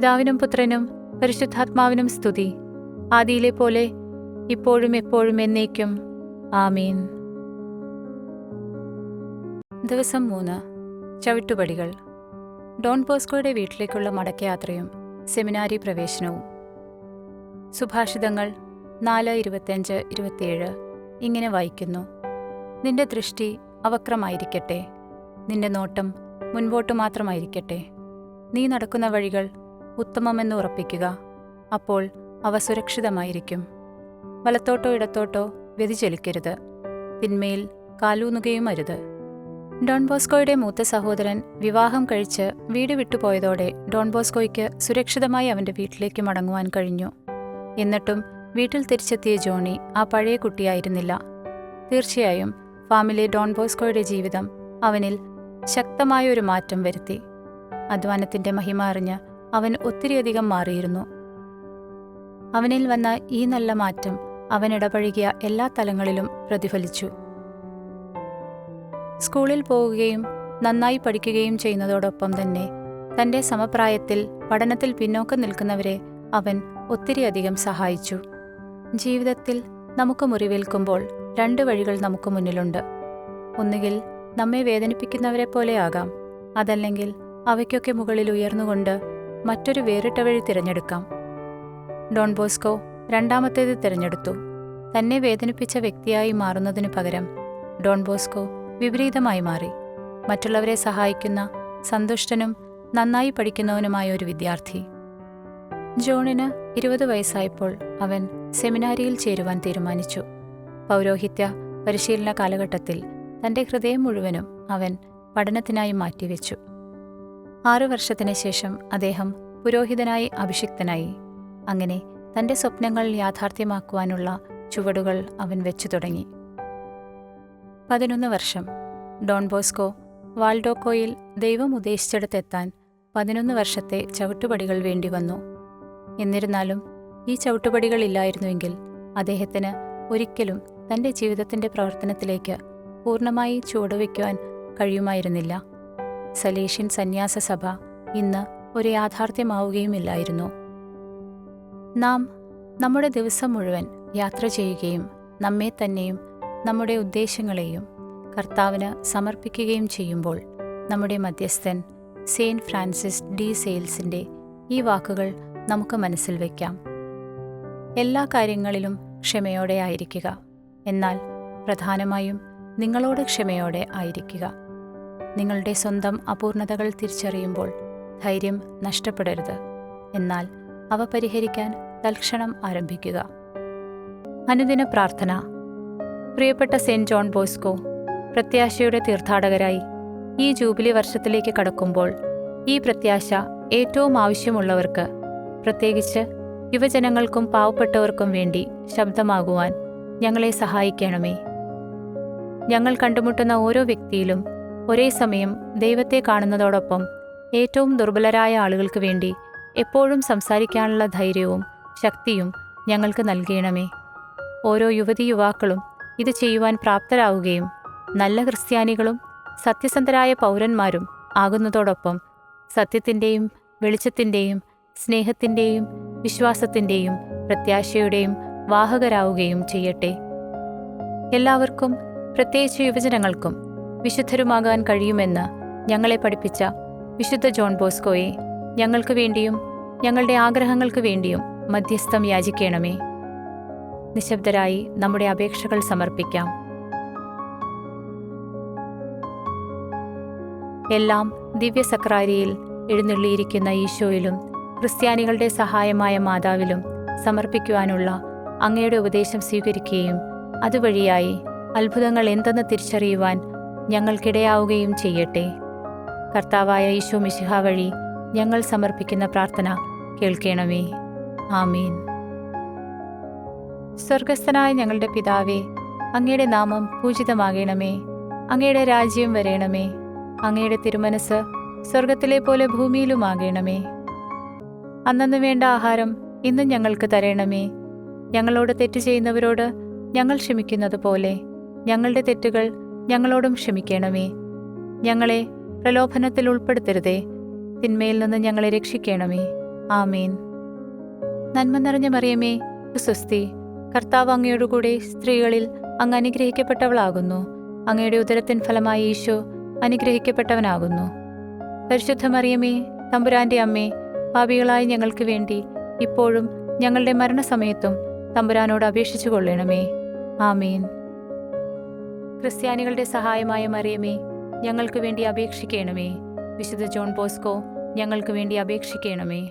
പിതാവിനും പുത്രനും പരിശുദ്ധാത്മാവിനും സ്തുതി. ആദിയിലെ പോലെ ഇപ്പോഴും എപ്പോഴും എന്നേക്കും. ആമീൻ. ദിവസം മൂന്ന്. ചവിട്ടുപടികൾ. ഡോൺ ബോസ്കോയുടെ വീട്ടിലേക്കുള്ള മടക്കയാത്രയും സെമിനാരി പ്രവേശനവും. സുഭാഷിതങ്ങൾ നാല് ഇരുപത്തിയഞ്ച് ഇരുപത്തിയേഴ് ഇങ്ങനെ വായിക്കുന്നു. നിന്റെ ദൃഷ്ടി അവക്രമായിരിക്കട്ടെ. നിന്റെ നോട്ടം മുൻപോട്ട് മാത്രമായിരിക്കട്ടെ. നീ നടക്കുന്ന വഴികൾ ഉത്തമമെന്ന് ഉറപ്പിക്കുക. അപ്പോൾ അവ സുരക്ഷിതമായിരിക്കും. വലത്തോട്ടോ ഇടത്തോട്ടോ വ്യതിചലിക്കരുത്. തിന്മയിൽ കാലൂന്നുകയും അരുത്. ഡോൺ ബോസ്കോയുടെ മൂത്ത സഹോദരൻ വിവാഹം കഴിച്ച് വീട് വിട്ടുപോയതോടെ ഡോൺ ബോസ്കോയ്ക്ക് സുരക്ഷിതമായി അവന്റെ വീട്ടിലേക്ക് മടങ്ങുവാൻ കഴിഞ്ഞു. എന്നിട്ടും വീട്ടിൽ തിരിച്ചെത്തിയ ജോണി ആ പഴയ കുട്ടിയായിരുന്നില്ല. തീർച്ചയായും ഫാമിലെ ഡോൺ ബോസ്കോയുടെ ജീവിതം അവനിൽ ശക്തമായ ഒരു മാറ്റം വരുത്തി. അധ്വാനത്തിന്റെ മഹിമ അറിഞ്ഞ് അവൻ ഒത്തിരിയധികം മാറിയിരുന്നു. അവനിൽ വന്ന ഈ നല്ല മാറ്റം അവൻ ഇടപഴകിയ എല്ലാ തലങ്ങളിലും പ്രതിഫലിച്ചു. സ്കൂളിൽ പോവുകയും നന്നായി പഠിക്കുകയും ചെയ്യുന്നതോടൊപ്പം തന്നെ തന്റെ സമപ്രായത്തിൽ പഠനത്തിൽ പിന്നോക്കം നിൽക്കുന്നവരെ അവൻ ഒത്തിരിയധികം സഹായിച്ചു. ജീവിതത്തിൽ നമുക്ക് മുറിവേൽക്കുമ്പോൾ രണ്ട് വഴികൾ നമുക്ക് മുന്നിലുണ്ട്. ഒന്നുകിൽ നമ്മെ വേദനിപ്പിക്കുന്നവരെ പോലെയാകാം അതല്ലെങ്കിൽ അവയ്ക്കൊക്കെ മുകളിൽ ഉയർന്നുകൊണ്ട് മറ്റൊരു വേറിട്ട വഴി തിരഞ്ഞെടുക്കാം. ഡോൺ ബോസ്കോ രണ്ടാമത്തേത് തിരഞ്ഞെടുത്തു. തന്നെ വേദനിപ്പിച്ച വ്യക്തിയായി മാറുന്നതിനു പകരം ഡോൺ ബോസ്കോ വിപരീതമായി മാറി. മറ്റുള്ളവരെ സഹായിക്കുന്ന സന്തുഷ്ടനും നന്നായി പഠിക്കുന്നവനുമായ ഒരു വിദ്യാർത്ഥി. ജോണിന് ഇരുപത് വയസ്സായപ്പോൾ അവൻ സെമിനാരിയിൽ ചേരുവാൻ തീരുമാനിച്ചു. പൗരോഹിത്യ പരിശീലന കാലഘട്ടത്തിൽ തന്റെ ഹൃദയം മുഴുവനും അവൻ പഠനത്തിനായി മാറ്റിവെച്ചു. ആറു വർഷത്തിന് ശേഷം അദ്ദേഹം പുരോഹിതനായി അഭിഷിക്തനായി. അങ്ങനെ തന്റെ സ്വപ്നങ്ങൾ യാഥാർത്ഥ്യമാക്കുവാനുള്ള ചുവടുകൾ അവൻ വെച്ചു തുടങ്ങി. പതിനൊന്ന് വർഷം. ഡോൺ ബോസ്കോ വാൾഡോക്കോയിൽ ദൈവം ഉദ്ദേശിച്ചിടത്തെത്താൻ പതിനൊന്ന് വർഷത്തെ ചവിട്ടുപടികൾ വേണ്ടി വന്നു. എന്നിരുന്നാലും ഈ ചവിട്ടുപടികളില്ലായിരുന്നുവെങ്കിൽ അദ്ദേഹത്തിന് ഒരിക്കലും തന്റെ ജീവിതത്തിന്റെ പ്രവർത്തനത്തിലേക്ക് പൂർണമായി ചുവടുവയ്ക്കുവാൻ കഴിയുമായിരുന്നില്ല. സലേഷ്യൻ സന്യാസ സഭ ഇന്ന് ഒരു യാഥാർത്ഥ്യമാവുകയുമില്ലായിരുന്നു. നാം നമ്മുടെ ദിവസം മുഴുവൻ യാത്ര ചെയ്യുകയും നമ്മെ തന്നെയും നമ്മുടെ ഉദ്ദേശങ്ങളെയും കർത്താവിന് സമർപ്പിക്കുകയും ചെയ്യുമ്പോൾ നമ്മുടെ മധ്യസ്ഥൻ സെയിന്റ് ഫ്രാൻസിസ് ഡി സെയിൽസിന്റെ ഈ വാക്കുകൾ നമുക്ക് മനസ്സിൽ വയ്ക്കാം എല്ലാ കാര്യങ്ങളിലും ക്ഷമയോടെ ആയിരിക്കുക. എന്നാൽ പ്രധാനമായും നിങ്ങളോട് ക്ഷമയോടെ ആയിരിക്കുക. നിങ്ങളുടെ സ്വന്തം അപൂർണതകൾ തിരിച്ചറിയുമ്പോൾ ധൈര്യം നഷ്ടപ്പെടരുത്. എന്നാൽ അവ പരിഹരിക്കാൻ തൽക്ഷണം ആരംഭിക്കുക. അനുദിന പ്രാർത്ഥന. പ്രിയപ്പെട്ട സെന്റ് ജോൺ ബോസ്കോ പ്രത്യാശയുടെ തീർത്ഥാടകരായി ഈ ജൂബിലി വർഷത്തിലേക്ക് കടക്കുമ്പോൾ ഈ പ്രത്യാശ ഏറ്റവും ആവശ്യമുള്ളവർക്ക് പ്രത്യേകിച്ച് യുവജനങ്ങൾക്കും പാവപ്പെട്ടവർക്കും വേണ്ടി ശബ്ദമാകുവാൻ ഞങ്ങളെ സഹായിക്കണമേ. ഞങ്ങൾ കണ്ടുമുട്ടുന്ന ഓരോ വ്യക്തിയിലും ഒരേ സമയം ദൈവത്തെ കാണുന്നതോടൊപ്പം ഏറ്റവും ദുർബലരായ ആളുകൾക്ക് വേണ്ടി എപ്പോഴും സംസാരിക്കാനുള്ള ധൈര്യവും ശക്തിയും ഞങ്ങൾക്ക് നൽകണമേ. ഓരോ യുവതി യുവാക്കളും ഇത് ചെയ്യുവാൻ പ്രാപ്തരാവുകയും നല്ല ക്രിസ്ത്യാനികളും സത്യസന്ധരായ പൗരന്മാരും ആകുന്നതോടൊപ്പം സത്യത്തിന്റെയും വെളിച്ചത്തിന്റെയും സ്നേഹത്തിന്റെയും വിശ്വാസത്തിന്റെയും പ്രത്യാശയുടെയും വാഹകരാവുകയും ചെയ്യട്ടെ. എല്ലാവർക്കും പ്രത്യേകിച്ച് യുവജനങ്ങൾക്കും വിശുദ്ധരുമാകാൻ കഴിയുമെന്ന് ഞങ്ങളെ പഠിപ്പിച്ച വിശുദ്ധ ജോൺ ബോസ്കോയെ ഞങ്ങൾക്ക് വേണ്ടിയും ഞങ്ങളുടെ ആഗ്രഹങ്ങൾക്ക് വേണ്ടിയും മധ്യസ്ഥം യാചിക്കണമേ. നിശബ്ദരായി നമ്മുടെ അപേക്ഷകൾ സമർപ്പിക്കാം. എല്ലാം ദിവ്യസക്രാരിയിൽ എഴുന്നള്ളിയിരിക്കുന്ന ഈശോയിലും ക്രിസ്ത്യാനികളുടെ സഹായമായ മാതാവിലും സമർപ്പിക്കുവാനുള്ള അങ്ങയുടെ ഉപദേശം സ്വീകരിക്കുകയും അതുവഴിയായി അത്ഭുതങ്ങൾ എന്തെന്ന് തിരിച്ചറിയുവാൻ ഞങ്ങൾക്കിടയാവുകയും ചെയ്യട്ടെ. കർത്താവായ ഈശോ മിശിഹ വഴി ഞങ്ങൾ സമർപ്പിക്കുന്ന പ്രാർത്ഥന കേൾക്കണമേ. ആമീൻ. സ്വർഗസ്ഥനായ ഞങ്ങളുടെ പിതാവേ അങ്ങയുടെ നാമം പൂജിതമാകണമേ. അങ്ങയുടെ രാജ്യം വരേണമേ. അങ്ങയുടെ തിരുമനസ് സ്വർഗത്തിലെ പോലെ ഭൂമിയിലുമാകണമേ. അന്നു വേണ്ട ആഹാരം ഇന്നും ഞങ്ങൾക്ക് തരണമേ. ഞങ്ങളോട് തെറ്റ് ചെയ്യുന്നവരോട് ഞങ്ങൾ ക്ഷമിക്കുന്നത് പോലെ ഞങ്ങളുടെ തെറ്റുകൾ ഞങ്ങളോടും ക്ഷമിക്കണമേ. ഞങ്ങളെ പ്രലോഭനത്തിൽ ഉൾപ്പെടുത്തരുതേ. തിന്മയിൽ നിന്ന് ഞങ്ങളെ രക്ഷിക്കണമേ. ആമേൻ. നന്മ നിറഞ്ഞ മറിയമേ സുസ്തി കർത്താവ് അങ്ങയോടുകൂടെ സ്ത്രീകളിൽ അങ്ങ് അനുഗ്രഹിക്കപ്പെട്ടവളാകുന്നു. അങ്ങയുടെ ഉദരത്തിൻ ഫലമായി ഈശോ അനുഗ്രഹിക്കപ്പെട്ടവനാകുന്നു. പരിശുദ്ധ മറിയമേ തമ്പുരാന്റെ അമ്മേ പാപികളായ ഞങ്ങൾക്ക് വേണ്ടി ഇപ്പോഴും ഞങ്ങളുടെ മരണസമയത്തും തമ്പുരാനോട് അപേക്ഷിച്ചു കൊള്ളണമേ ആമേൻ. ക്രിസ്ത്യാനികളുടെ സഹായമായ മറിയമേ ഞങ്ങൾക്ക് വേണ്ടി അപേക്ഷിക്കണമേ. വിശുദ്ധ ജോൺ ബോസ്കോ ഞങ്ങൾക്ക് വേണ്ടി അപേക്ഷിക്കണമേ.